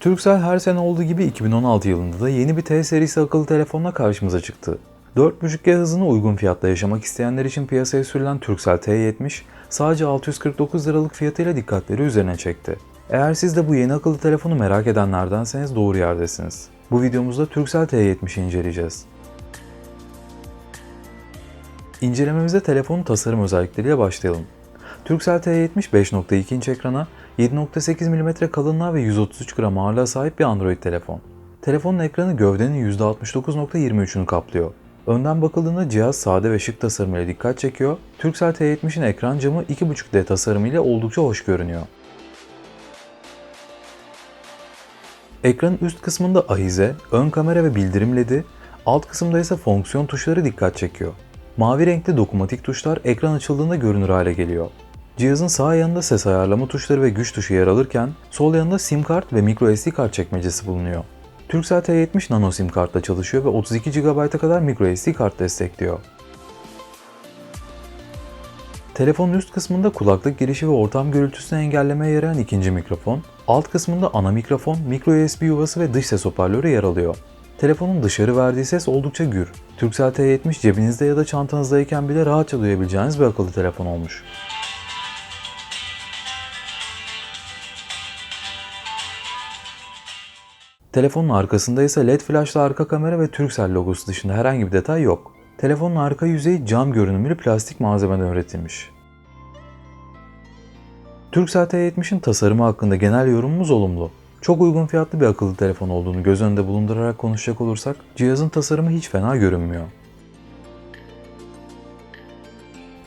Turkcell her sene olduğu gibi 2016 yılında da yeni bir T serisi akıllı telefonla karşımıza çıktı. 4.5G hızına uygun fiyatla yaşamak isteyenler için piyasaya sürülen Turkcell T70 sadece 649 liralık fiyatıyla dikkatleri üzerine çekti. Eğer siz de bu yeni akıllı telefonu merak edenlerdenseniz doğru yerdesiniz. Bu videomuzda Turkcell T70'i inceleyeceğiz. İncelememize telefonun tasarım özellikleriyle başlayalım. Turkcell T70 5.2 inç ekrana, 7.8 mm kalınlığa ve 133 gram ağırlığa sahip bir Android telefon. Telefonun ekranı gövdenin %69.23'ünü kaplıyor. Önden bakıldığında cihaz sade ve şık tasarımıyla dikkat çekiyor. Turkcell T70'in ekran camı 2.5D tasarımıyla oldukça hoş görünüyor. Ekranın üst kısmında ahize, ön kamera ve bildirim ledi, alt kısımda ise fonksiyon tuşları dikkat çekiyor. Mavi renkli dokunmatik tuşlar ekran açıldığında görünür hale geliyor. Cihazın sağ yanında ses ayarlama tuşları ve güç tuşu yer alırken sol yanında sim kart ve microSD kart çekmecesi bulunuyor. Turkcell T70 nano sim kartla çalışıyor ve 32 GB'a kadar microSD kart destekliyor. Telefonun üst kısmında kulaklık girişi ve ortam gürültüsünü engellemeye yarayan ikinci mikrofon, alt kısmında ana mikrofon, micro USB yuvası ve dış ses hoparlörü yer alıyor. Telefonun dışarı verdiği ses oldukça gür. Turkcell T70 cebinizde ya da çantanızdayken bile rahatça duyabileceğiniz bir akıllı telefon olmuş. Telefonun arkasında ise LED flashlı arka kamera ve Turkcell logosu dışında herhangi bir detay yok. Telefonun arka yüzeyi cam görünümlü plastik malzemeden üretilmiş. Turkcell T70'in tasarımı hakkında genel yorumumuz olumlu. Çok uygun fiyatlı bir akıllı telefon olduğunu göz önünde bulundurarak konuşacak olursak cihazın tasarımı hiç fena görünmüyor.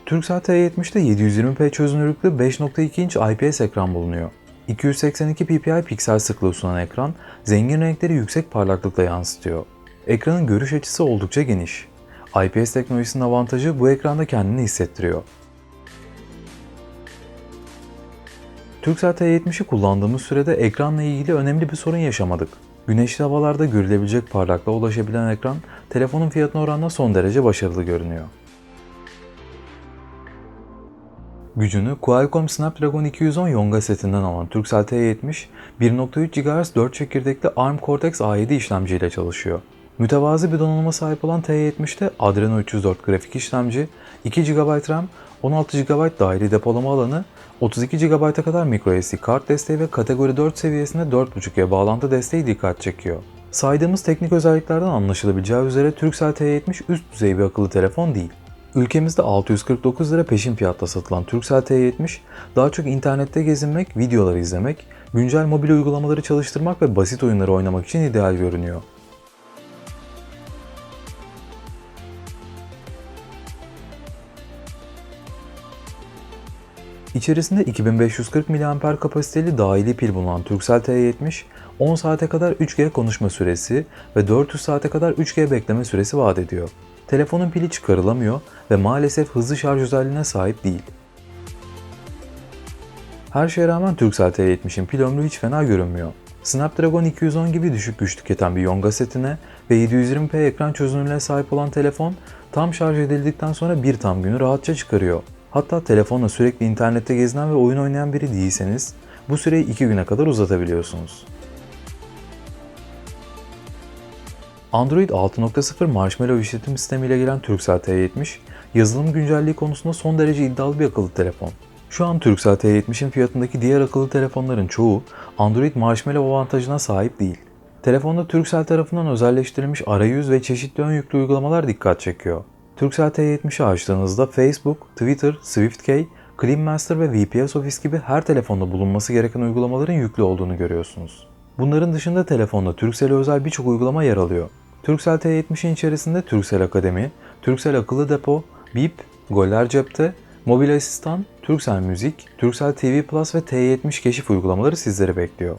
Turkcell T70'de 720p çözünürlüklü 5.2 inç IPS ekran bulunuyor. 282 ppi piksel sıklığı sunan ekran, zengin renkleri yüksek parlaklıkla yansıtıyor. Ekranın görüş açısı oldukça geniş. IPS teknolojisinin avantajı bu ekranda kendini hissettiriyor. Turkcell T70'i kullandığımız sürede ekranla ilgili önemli bir sorun yaşamadık. Güneşli havalarda görülebilecek parlaklığa ulaşabilen ekran, telefonun fiyatına oranla son derece başarılı görünüyor. Gücünü Qualcomm Snapdragon 210 Yonga setinden alan Turkcell T70, 1.3 GHz 4 çekirdekli ARM Cortex A7 işlemciyle çalışıyor. Mütevazı bir donanıma sahip olan T70'te Adreno 304 grafik işlemci, 2 GB RAM, 16 GB dahili depolama alanı, 32 GB'a kadar microSD kart desteği ve kategori 4 seviyesinde 4.5G bağlantı desteği dikkat çekiyor. Saydığımız teknik özelliklerden anlaşılabileceği üzere Turkcell T70 üst düzey bir akıllı telefon değil. Ülkemizde 649 lira peşin fiyatta satılan Turkcell T70 daha çok internette gezinmek, videoları izlemek, güncel mobil uygulamaları çalıştırmak ve basit oyunları oynamak için ideal görünüyor. İçerisinde 2540 mAh kapasiteli dahili pil bulunan Turkcell T70, 10 saate kadar 3G konuşma süresi ve 400 saate kadar 3G bekleme süresi vaat ediyor. Telefonun pili çıkarılamıyor ve maalesef hızlı şarj özelliğine sahip değil. Her şeye rağmen Turkcell T70'in pil ömrü hiç fena görünmüyor. Snapdragon 210 gibi düşük güç tüketen bir Yonga setine ve 720p ekran çözünürlüğüne sahip olan telefon tam şarj edildikten sonra bir tam günü rahatça çıkarıyor. Hatta telefonla sürekli internette gezinen ve oyun oynayan biri değilseniz bu süreyi 2 güne kadar uzatabiliyorsunuz. Android 6.0 Marshmallow işletim sistemiyle gelen Turkcell T70, yazılım güncelliği konusunda son derece iddialı bir akıllı telefon. Şu an Turkcell T70'in fiyatındaki diğer akıllı telefonların çoğu Android Marshmallow avantajına sahip değil. Telefonda Turkcell tarafından özelleştirilmiş arayüz ve çeşitli ön yüklü uygulamalar dikkat çekiyor. Turkcell T70'i açtığınızda Facebook, Twitter, SwiftKey, Clean Master ve VPS Office gibi her telefonda bulunması gereken uygulamaların yüklü olduğunu görüyorsunuz. Bunların dışında telefonda Turkcell'e özel birçok uygulama yer alıyor. Turkcell T70'in içerisinde Turkcell Akademi, Turkcell Akıllı Depo, Bip, Goller Cepte, Mobil Asistan, Turkcell Müzik, Turkcell TV Plus ve T70 keşif uygulamaları sizleri bekliyor.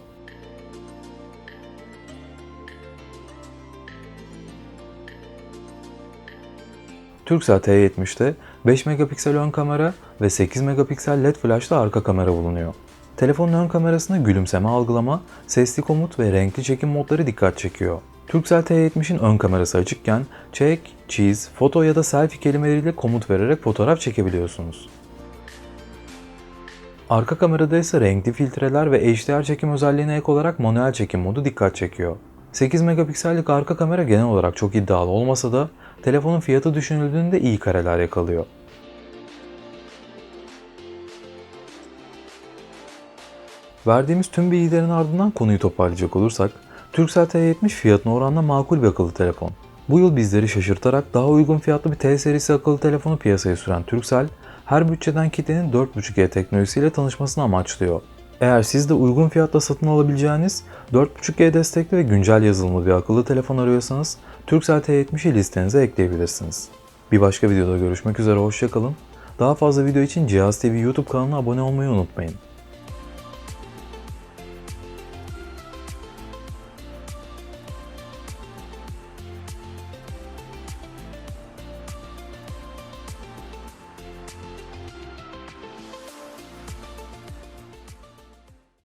Turkcell T70'te 5 megapiksel ön kamera ve 8 megapiksel LED flashlı arka kamera bulunuyor. Telefonun ön kamerasında gülümseme algılama, sesli komut ve renkli çekim modları dikkat çekiyor. Turkcell T70'in ön kamerası açıkken çek, çiz, foto ya da selfie kelimeleriyle komut vererek fotoğraf çekebiliyorsunuz. Arka kamerada ise renkli filtreler ve HDR çekim özelliğine ek olarak manuel çekim modu dikkat çekiyor. 8 megapiksellik arka kamera genel olarak çok iddialı olmasa da telefonun fiyatı düşünüldüğünde iyi kareler yakalıyor. Verdiğimiz tüm bilgilerin ardından konuyu toparlayacak olursak, Turkcell T70 fiyatına oranla makul bir akıllı telefon. Bu yıl bizleri şaşırtarak daha uygun fiyatlı bir T serisi akıllı telefonu piyasaya süren Turkcell, her bütçeden kitlenin 4.5G teknolojisiyle tanışmasını amaçlıyor. Eğer siz de uygun fiyatla satın alabileceğiniz 4.5G destekli ve güncel yazılımlı bir akıllı telefon arıyorsanız Turkcell T70'i listenize ekleyebilirsiniz. Bir başka videoda görüşmek üzere hoşçakalın. Daha fazla video için Cihaz TV YouTube kanalına abone olmayı unutmayın.